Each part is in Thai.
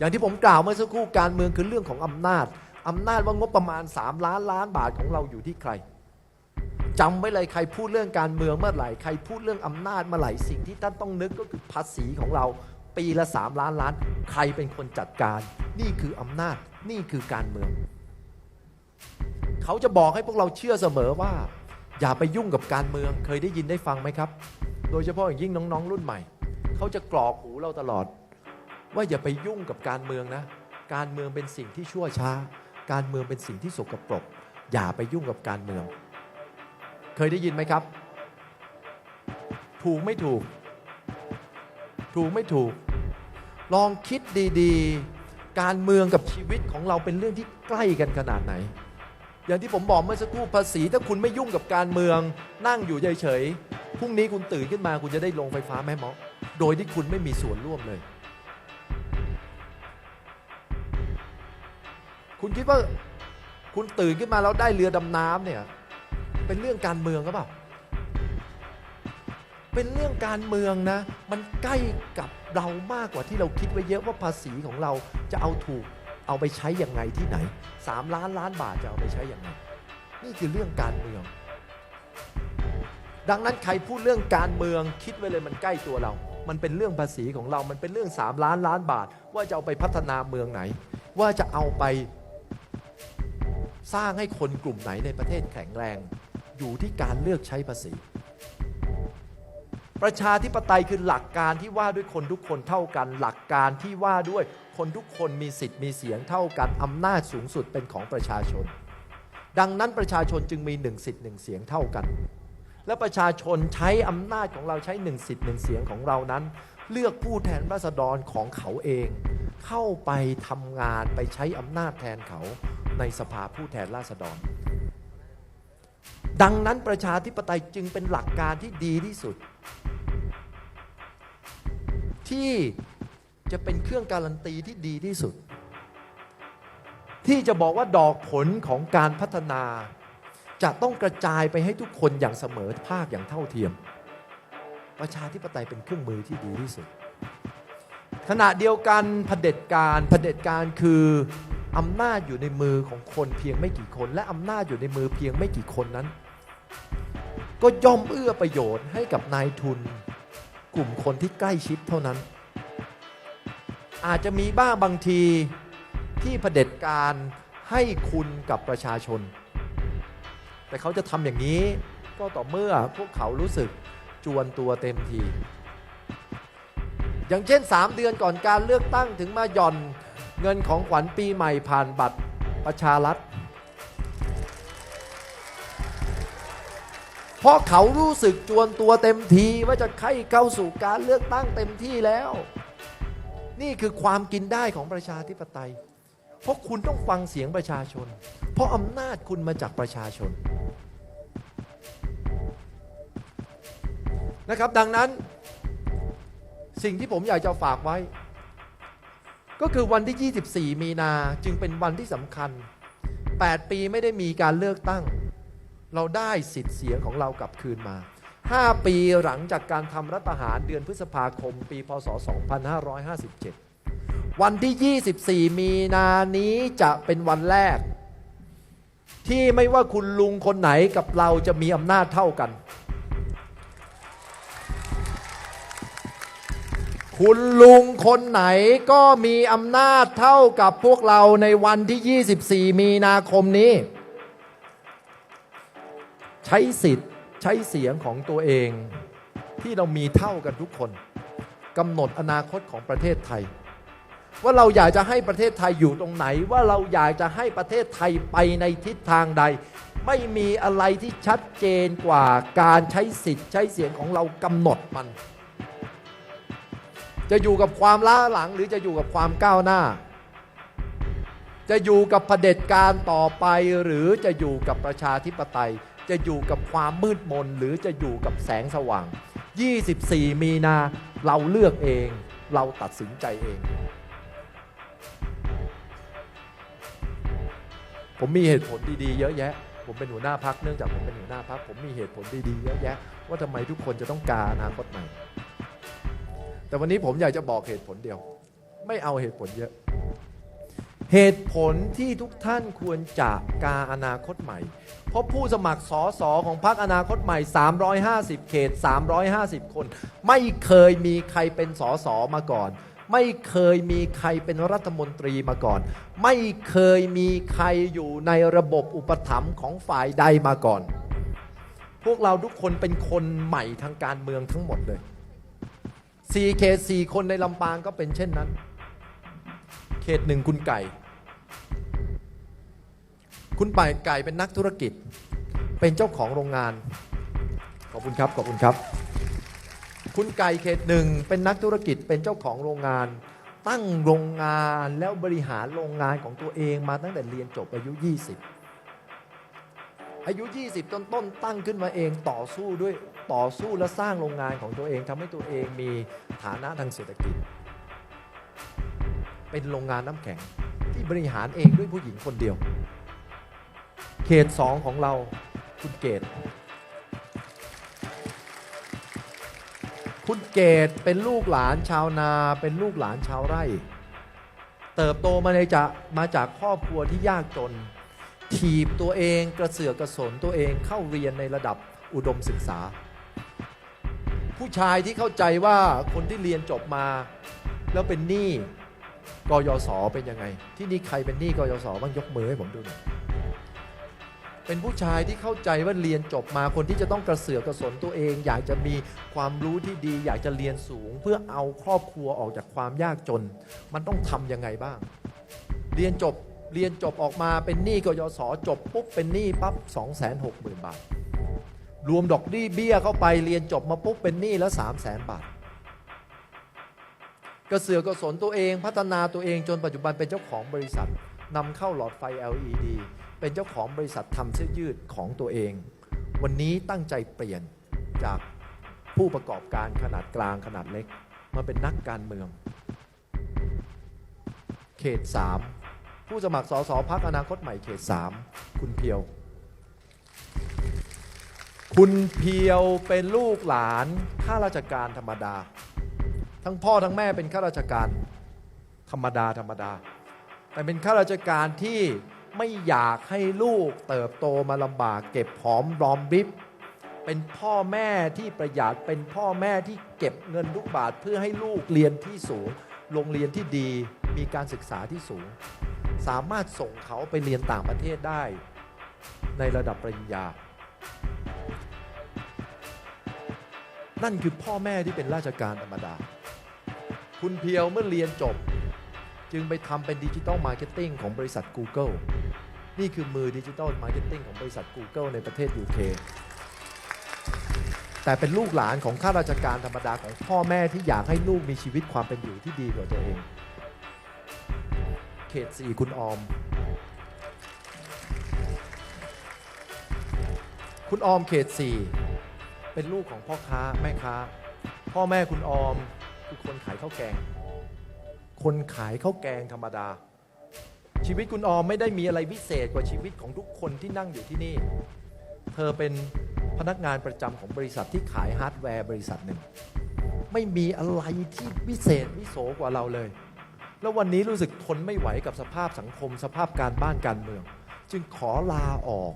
อย่างที่ผมกล่าวเมื่อสักครู่การเมืองคือเรื่องของอำนาจอำนาจว่างบประมาณ 3 ล้านล้านบาทของเราอยู่ที่ใครจำไว้เลยใครพูดเรื่องการเมืองเมื่อไหร่ใครพูดเรื่องอำนาจเมื่อไหร่สิ่งที่ท่านต้องนึกก็คือภาษีของเราปีละ 3 ล้านล้าน ใครเป็นคนจัดการ นี่คืออำนาจนี่คือการเมือง เขาจะบอกให้พวกเราเชื่อเสมอว่า อย่าไปยุ่งกับการเมืองเคยได้ยินได้ฟังไหมครับ โดยเฉพาะอย่างยิ่งน้องๆ รุ่นใหม่ เขาจะกรอกหูเราตลอด ว่าอย่าไปยุ่งกับการเมืองนะ การเมืองเป็นสิ่งที่ชั่วช้า การเมืองเป็นสิ่งที่สกปรก อย่าไปยุ่งกับการเมือง เคยได้ยินไหมครับ ถูกไม่ถูก ถูกไม่ถูก ลองคิดดีๆ การเมืองกับชีวิตของเราเป็นเรื่องที่ใกล้กันขนาดไหน อย่างที่ผมบอกเมื่อสักครู่ภาษีถ้าคุณไม่ยุ่งกับการเมือง นั่งอยู่เฉยๆพรุ่งนี้คุณตื่นขึ้นมาคุณจะได้ลงไฟฟ้าแม่หมอโดยที่คุณไม่มีส่วนร่วมเลย คุณคิดว่าคุณตื่นขึ้นมาแล้วได้เรือดำน้ำเนี่ยเป็นเรื่องการเมืองหรือเปล่า เป็นเรื่องการเมืองนะ มันใกล้กับเรามากกว่าที่เราคิดไว้เยอะว่าภาษีของเราจะเอาถูกเอาไปใช้อย่างไงที่ไหน 3 ล้านล้านบาทจะเอาไปใช้อย่างไง นี่คือเรื่องการเมือง ดังนั้นใครพูดเรื่องการเมืองคิดไว้เลยมันใกล้ตัวเรา มันเป็นเรื่องภาษีของเรา มันเป็นเรื่อง 3 ล้านล้านบาท ว่าจะเอาไปพัฒนาเมืองไหน ว่าจะเอาไป สร้างให้คนกลุ่มไหนในประเทศแข็งแรง อยู่ที่การเลือกใช้ภาษี ประชาธิปไตยคือหลักการที่ว่าด้วยคนทุกคนเท่ากัน หลักการที่ว่าด้วยคนทุกคนมีสิทธิ์มีเสียงเท่ากันอำนาจสูงสุดเป็นของประชาชน ดังนั้นประชาชนจึงมีหนึ่งสิทธิ์หนึ่งเสียงเท่ากัน และประชาชนใช้อำนาจของเราใช้หนึ่งสิทธิ์หนึ่งเสียงของเรานั้น เลือกผู้แทนราษฎรของเขาเอง เข้าไปทำงานไปใช้อำนาจแทนเขา ในสภาผู้แทนราษฎร ดังนั้นประชาธิปไตยจึงเป็นหลักการที่ดีที่สุด ที่จะเป็นเครื่องการันตีที่ดีที่สุด ที่จะบอกว่าดอกผลของการพัฒนาจะต้องกระจายไปให้ทุกคนอย่างเสมอภาคอย่างเท่าเทียม ประชาธิปไตยเป็นเครื่องมือที่ดีที่สุด ขณะเดียวกันเผด็จการเผด็จการคือ อำนาจอยู่ในมือของคนเพียงไม่กี่คน และอำนาจอยู่ในมือเพียงไม่กี่คนนั้น ก็ย่อมเอื้อประโยชน์ให้กับนายทุน กลุ่มคนที่ใกล้ชิดเท่านั้น อาจจะมีบ้างบางทีที่เผด็จการให้คุณกับประชาชน แต่เขาจะทำอย่างนี้ก็ต่อเมื่อพวกเขารู้สึกจวนตัวเต็มที อย่างเช่น 3 เดือนก่อนการเลือกตั้งถึงมาหย่อน เงินของขวัญปีใหม่ผ่านบัตรประชารัฐเพราะเขารู้สึกจวนตัวเต็มทีว่าจะใครเข้าสู่การเลือกตั้งเต็มที่แล้ว นี่คือความกินได้ของประชาธิปไตย เพราะคุณต้องฟังเสียงประชาชน เพราะอำนาจคุณมาจากประชาชนนะครับดังนั้นสิ่งที่ผมอยากจะฝากไว้ ก็คือวันที่ 24 มีนาจึงเป็นวันที่สำคัญ 8 ปีไม่ได้มีการเลือกตั้ง เราได้สิทธิ์เสียงของเรากลับคืนมา 5 ปีหลังจากการทำรัฐประหารเดือนพฤษภาคม ปี พศ 2557 วันที่ 24 มีนานี้จะเป็นวันแรก ที่ไม่ว่าคุณลุงคนไหนกับเราจะมีอำนาจเท่ากัน คุณลุงคนไหนก็มีอำนาจเท่ากับพวกเราในวันที่ 24 มีนาคมนี้ ใช้สิทธิ์ใช้เสียงของตัวเอง ที่เรามีเท่ากันทุกคนกำหนดอนาคตของประเทศไทย ว่าเราอยากจะให้ประเทศไทยอยู่ตรงไหน ว่าเราอยากจะให้ประเทศไทยไปในทิศทางใด ไม่มีอะไรที่ชัดเจนกว่าการใช้สิทธิ์ใช้เสียงของเรากำหนดมัน จะอยู่กับความล้าหลังหรือจะอยู่กับความก้าวหน้า จะอยู่กับเผด็จการต่อไปหรือจะอยู่กับประชาธิปไตย จะอยู่กับความมืดมนหรือจะอยู่กับแสงสว่าง 24 มีนาเราเลือกเองเราตัดสินใจเอง ผมมีเหตุผลดีๆเยอะแยะ ผมเป็นหัวหน้าพักเนื่องจากผมเป็นหัวหน้าพักผมมีเหตุผลดีๆเยอะแยะ ว่าทำไมทุกคนจะต้องการอนาคตใหม่ แต่วันนี้ผมอยากจะบอกเหตุผลเดียว ไม่เอาเหตุผลเยอะ เหตุผลที่ทุกท่านควรจะกาอนาคตใหม่ เพราะผู้สมัครสอสอของพรรคอนาคตใหม่ 350 เขต 350 คน ไม่เคยมีใครเป็นสอสอมาก่อน ไม่เคยมีใครเป็นรัฐมนตรีมาก่อน ไม่เคยมีใครอยู่ในระบบอุปถัมภ์ของฝ่ายใดมาก่อน พวกเราทุกคนเป็นคนใหม่ทางการเมืองทั้งหมดเลย สี่เขตสี่คนในลำปางก็เป็นเช่นนั้น เขตหนึ่งคุณไก่ คุณป่ายไก่เป็นนักธุรกิจ เป็นเจ้าของโรงงาน ขอบคุณครับ ขอบคุณครับ คุณไก่เขตหนึ่งเป็นนักธุรกิจเป็นเจ้าของโรงงาน ตั้งโรงงานแล้วบริหารโรงงานของตัวเองมาตั้งแต่เรียนจบอายุ 20อายุ 20 ต้นต้นตั้งขึ้นมาเองต่อสู้ด้วย ต่อสู้และสร้างโรงงานของตัวเองทำให้ตัวเองมีฐานะทางเศรษฐกิจ เป็นโรงงานน้ำแข็งที่บริหารเองด้วยผู้หญิงคนเดียว เขตสองของเราคุณเกตคุณเกตเป็นลูกหลานชาวนา เป็นลูกหลานชาวไร่ เติบโตมาในจะมาจากครอบครัวที่ยากจน ถีบตัวเองกระเสือกกระสนตัวเองเข้าเรียนในระดับอุดมศึกษา ผู้ชายที่เข้าใจว่าคนที่เรียนจบมา แล้วเป็นหนี้กยศเป็นยังไง ที่นี่ใครเป็นหนี้กยศบ้างยกมือให้ผมดูหน่อยเป็นผู้ชายที่เข้าใจว่าเรียนจบมาคนที่จะต้องกระเสือกกระสนตัวเอง อยากจะมีความรู้ที่ดี อยากจะเรียนสูง เพื่อเอาครอบครัวออกจากความยากจน มันต้องทำยังไงบ้าง เรียนจบเรียนจบออกมาเป็นหนี้กยศจบปุ๊บเป็นหนี้ปั๊บ2 6 0 0 0 0 บาท รวมดอกดี้เบี้ยเข้าไปเรียนจบมาปุ๊บเป็นหนี้แล้ว3 0 0 0 0 0บาทกระเสือกกระสนตัวเองพัฒนาตัวเองจนปัจจุบันเป็นเจ้าของบริษัทนำเข้าหลอดไฟ LED เป็นเจ้าของบริษัททำเสื้อยืดของตัวเอง วันนี้ตั้งใจเปลี่ยนจากผู้ประกอบการขนาดกลางขนาดเล็ก มาเป็นนักการเมือง เขต 3 ผู้สมัครสสพักอนาคตใหม่เขต 3 คุณเพียว คุณเพียวเป็นลูกหลานข้าราชการธรรมดา ทั้งพ่อทั้งแม่เป็นข้าราชการธรรมดาธรรมดา แต่เป็นข้าราชการที่ไม่อยากให้ลูกเติบโตมาลำบากเก็บหอมรอมริบเป็นพ่อแม่ที่ประหยัดเป็นพ่อแม่ที่เก็บเงินทุกบาทเพื่อให้ลูกเรียนที่สูง โรงเรียนที่ดีมีการศึกษาที่สูง สามารถส่งเขาไปเรียนต่างประเทศได้ ในระดับปริญญา นั่นคือพ่อแม่ที่เป็นราชการธรรมดา คุณเพียวเมื่อเรียนจบ จึงไปทำเป็นดิจิ t a ลมาร์เก็ตติ้งของบริษัท Google นี่คือมือดิจิ t a ลมาร์เก็ตติ้งของบริษัท Google ในประเทศ UK แต่เป็นลูกหลานของข้าราชการธรรมดาของพ่อแม่ที่อยากให้ลูกมีชีวิตความเป็นอยู่ที่ดีกว่าตัวเอง เขตสี่คุณออม คุณออมเขตสี่ เป็นลูกของพ่อค้าแม่ค้า พ่อแม่คุณออมคือคนขายข้าวแกง คนขายข้าวแกงธรรมดา ชีวิตคุณออมไม่ได้มีอะไรพิเศษกว่าชีวิตของทุกคนที่นั่งอยู่ที่นี่ เธอเป็นพนักงานประจำของบริษัทที่ขายฮาร์ดแวร์บริษัทหนึ่ง ไม่มีอะไรที่พิเศษวิโสกว่าเราเลย แล้ววันนี้รู้สึกทนไม่ไหวกับสภาพสังคม สภาพการบ้านการเมือง จึงขอลาออก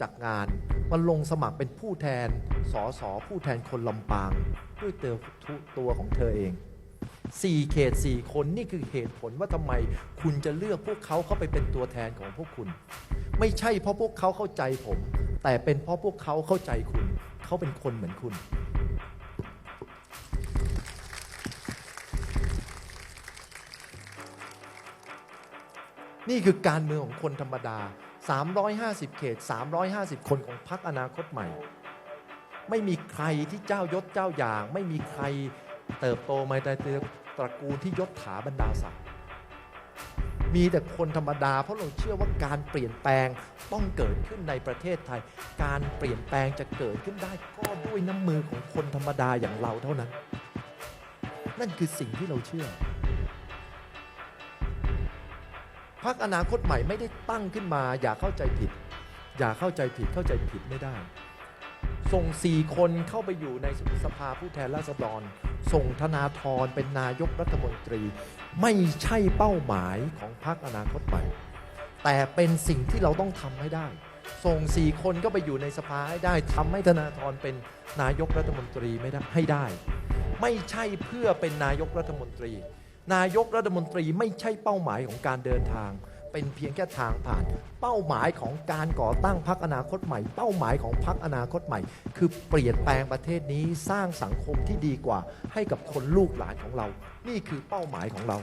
จากงานมาลงสมัครเป็นผู้แทนสอสอผู้แทนคนลำปาง ด้วยเตตัวของเธอเอง4เขต4คนนี่คือเหตุผลว่าทำไมคุณจะเลือกพวกเขาเข้าไปเป็นตัวแทนของพวกคุณ ไม่ใช่เพราะพวกเขาเข้าใจผม แต่เป็นเพราะพวกเขาเข้าใจคุณ เขาเป็นคนเหมือนคุณ นี่คือการเมืองของคนธรรมดา 350 เขต 350 คนของพรรคอนาคตใหม่ ไม่มีใครที่เจ้ายศเจ้าอย่าง ไม่มีใครเติบโตมาในตระกูลที่ยศถาบรรดาศักดิ์มีแต่คนธรรมดา เพราะเราเชื่อว่าการเปลี่ยนแปลงต้องเกิดขึ้นในประเทศไทย การเปลี่ยนแปลงจะเกิดขึ้นได้ก็ด้วยน้ำมือของคนธรรมดาอย่างเราเท่านั้น นั่นคือสิ่งที่เราเชื่อ พรรคอนาคตใหม่ไม่ได้ตั้งขึ้นมา อย่าเข้าใจผิด อย่าเข้าใจผิดเข้าใจผิดไม่ได้ ส่งสี่คนเข้าไปอยู่ในสภาผู้แทนราษฎร ส่งธนาธรเป็นนายกรัฐมนตรี ไม่ใช่เป้าหมายของพรรคอนาคตใหม่ แต่เป็นสิ่งที่เราต้องทำให้ได้ ส่งสี่คนก็ไปอยู่ในสภาให้ได้ทำให้ธนาธรเป็นนายกรัฐมนตรีไม่ได้ให้ได้ ไม่ใช่เพื่อเป็นนายกรัฐมนตรี นายกรัฐมนตรีไม่ใช่เป้าหมายของการเดินทาง เป็นเพียงแค่ทางผ่าน เป้าหมายของการก่อตั้งพักอนาคตใหม่ เป้าหมายของพักอนาคตใหม่ คือเปลี่ยนแปลงประเทศนี้สร้างสังคมที่ดีกว่า ให้กับคนลูกหลานของเรา นี่คือเป้าหมายของเรา